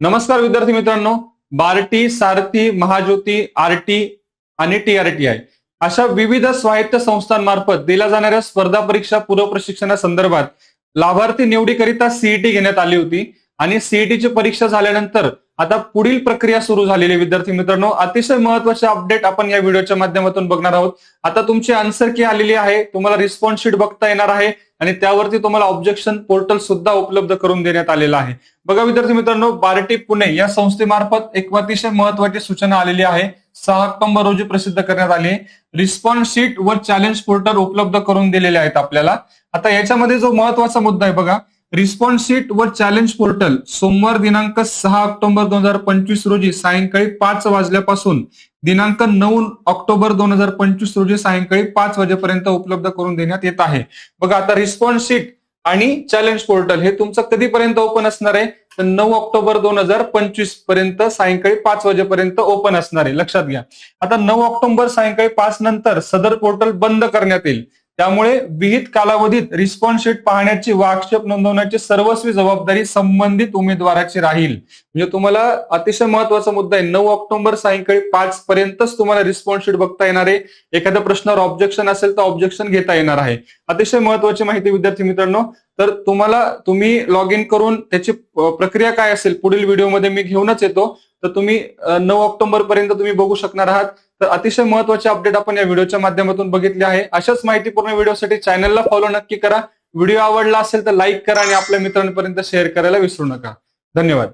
नमस्कार विद्यार्थी मित्रांनो. बार्टी सारथी महाज्योती आरटी आणि टीआरटी आय. अशा विविध स्वायत्त संस्थांमार्फत दिल्या जाणाऱ्या स्पर्धा परीक्षा पूर्व प्रशिक्षणासंदर्भात लाभार्थी निवडीकरिता सीईटी घेण्यात आली होती. आणि सीईटीची परीक्षा झाल्यानंतर आता पुढील प्रक्रिया सुरू झालेली आहे विद्यार्थी मित्रांनो. अतिशय महत्त्वाचे अपडेट आपण या व्हिडिओच्या माध्यमातून बघणार आहोत. आता तुमची आन्सर की आलेली आहे. तुम्हाला रिस्पॉन्स शीट बघता येणार आहे आणि त्यावरती तुम्हाला ऑब्जेक्शन पोर्टल सुद्धा उपलब्ध करून देण्यात आलेलं आहे. बघा विद्यार्थी मित्रांनो बार्टी पुणे या संस्थेमार्फत एक अतिशय महत्वाची सूचना आलेली आहे. सहा ऑक्टोबर रोजी प्रसिद्ध करण्यात आली रिस्पॉन्स शीट व चॅलेंज पोर्टल उपलब्ध करून दिलेले आहेत आपल्याला. आता याच्यामध्ये जो महत्त्वाचा मुद्दा आहे बघा. रिस्पॉन्स सीट व चॅलेंज पोर्टल सोमवार दिनांक सहा ऑक्टोबर दोन हजार पंचवीस रोजी सायंकाळी पाच वाजल्यापासून दिनांक नऊ ऑक्टोबर दोन हजार पंचवीस रोजी सायंकाळी पाच वाजेपर्यंत उपलब्ध करून देण्यात येत आहे. बघा आता रिस्पॉन्स सीट आणि चॅलेंज पोर्टल हे तुमचं कधीपर्यंत ओपन असणार आहे? तर नऊ ऑक्टोबर दोन हजार पंचवीसपर्यंत सायंकाळी पाच वाजेपर्यंत ओपन असणार आहे. लक्षात घ्या. आता नऊ ऑक्टोबर सायंकाळी पाच नंतर सदर पोर्टल बंद करण्यात येईल. त्यामुळे विहित कालावधीत रिस्पॉन्स शीट पाहण्याची व आक्षेप नोंदवण्याची सर्वस्वी जबाबदारी संबंधित उमेदवाराची राहील. म्हणजे तुम्हाला अतिशय महत्त्वाचा मुद्दा आहे. नऊ ऑक्टोबर सायंकाळी पाच पर्यंतच तुम्हाला रिस्पॉन्स शीट बघता येणार आहे. एखाद्या प्रश्नावर ऑब्जेक्शन असेल तर ऑब्जेक्शन घेता येणार आहे. अतिशय महत्वाची माहिती विद्यार्थी मित्रांनो तर तुम्हाला तुम्ही लॉग इन करून त्याची प्रक्रिया काय असेल पुढील व्हिडिओमध्ये मी घेऊनच येतो. तर तुम्ही नऊ ऑक्टोबर पर्यंत तुम्ही बघू शकणार आहात. तर अतिशय महत्त्वाचे अपडेट आपण या व्हिडिओच्या माध्यमातून बघितले आहे. अशाच माहितीपूर्ण व्हिडिओसाठी चॅनलला फॉलो नक्की करा. व्हिडिओ आवडला असेल तर लाईक करा आणि आपल्या मित्रांपर्यंत शेअर करायला विसरू नका. धन्यवाद.